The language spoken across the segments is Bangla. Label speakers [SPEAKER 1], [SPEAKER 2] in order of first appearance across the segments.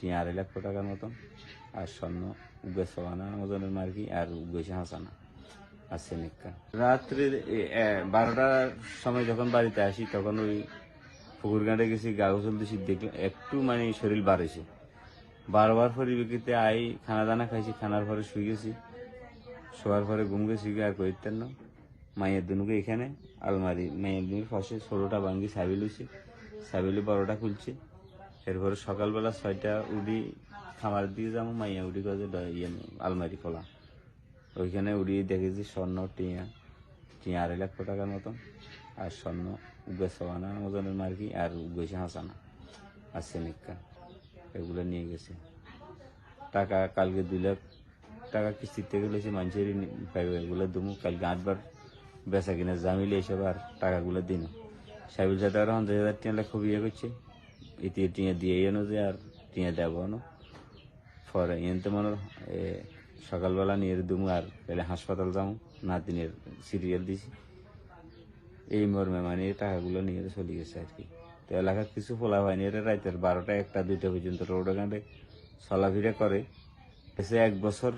[SPEAKER 1] তিন আড়াই লক্ষ টাকার মতন। আর স্বর্ণ উগেছে আনা ওজনের মার্কি, আর উগেছে হাসানা আর সেনিকা রাত্রে বারোটার সময় যখন বাড়িতে আসি, তখন ওই পুকুর ঘাটে গেছি গা গোসল দিছি দেখলাম একটু মানে শরীর বাড়েছে। বারবার পরিপ্রেক্ষিতে আই খানা দানা খাইছি, খানার পরে শুয়ে গেছি। শোয়ার পরে ঘুম গেছি আর কইতেন না। মায়ের দুনুকে এখানে, আলমারি মায়ের দুনুর পাশে, ষোলোটা ভাঙ্গি সাবি লুছি সাবিলি বারোটা খুলছে। এরপরে সকালবেলা ছয়টা উডি খামার দিয়ে যাব, মাইয়া উডি কাজে ইয়ে আলমারি খোলা। ওইখানে উড়িয়ে দেখেছি স্বর্ণ, টিয়া টিয়া আড়াই লক্ষ টাকার মতন। আর স্বর্ণ উগেছে আনা ওজনের মার্কি, আর উগেছে হাসানা আর সেনিকা এগুলো নিয়ে গেছে। টাকা কালকে দুই লাখ টাকা কিস্তিতে গেলেছে মানুষের এগুলো দুমু, কালকে আটবার বেচা কিনা জামিলে এসব আর টাকাগুলো দিন। সাইবুল সাথে আর পঞ্চাশ হাজার টিয়া খুব ইয়ে করছে। ইতি টিয়া দিয়ে এনো যে আর টিয়া দেবো না পরে এনতে মনে সকালবেলা নিয়ে দুমু আর তাহলে হাসপাতাল যাব নাতিনের সিরিয়াল দিছি। এই মর্মে মানে টাকাগুলো নিয়ে চলে গেছে আর কি। তো এলাকার কিছু ফোলা হয়নি এরা রাতের বারোটা, একটা, দুইটা পর্যন্ত রোডে ঘাটে চলাফিরা করে। এসে এক বছর,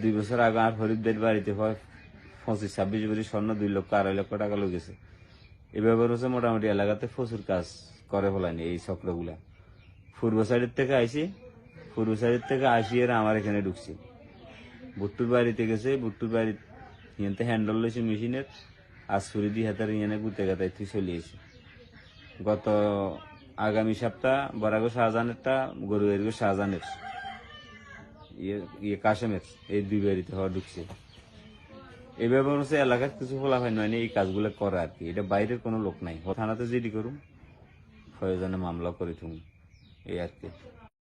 [SPEAKER 1] দুই বছর আগে আর ফরিদদের বাড়িতে হয় পঁচিশ, ছাব্বিশ বছর স্বর্ণ, দুই লক্ষ, আড়াই লক্ষ টাকা লেগেছে এভাবে হচ্ছে মোটামুটি এলাকাতে প্রচুর কাজ করে ফেলানি এই চক্রগুলা। পূর্ব সাইডের থেকে আইসি পূর্ব সাইডের থেকে আসি এরা আমার এখানে ঢুকছি। বুট্টুর বাড়িতে গেছে, বুট্টুর বাড়ি ইয়াতে হ্যান্ডেল লইছে মেশিনের আর ছুরি দিয়ে হাতের ইয়ানে গুতে গাতায় তুই চলিয়েছে গত আগামী সপ্তাহ, বরাগো শাহজাহানেরটা গরু এরগো শাহজাহানের ইয়ে ইয়ে কাশেমের, এই দুই বাড়িতে হওয়া ঢুকছে। এইভাবে হচ্ছে এলাকার কিছু ফলাফল নয় এই কাজগুলো করে আর কি। এটা বাইরের কোনো লোক নাই। থানাতে জিডি করুম, প্রয়োজনে মামলা করে তুমি এই আর কি।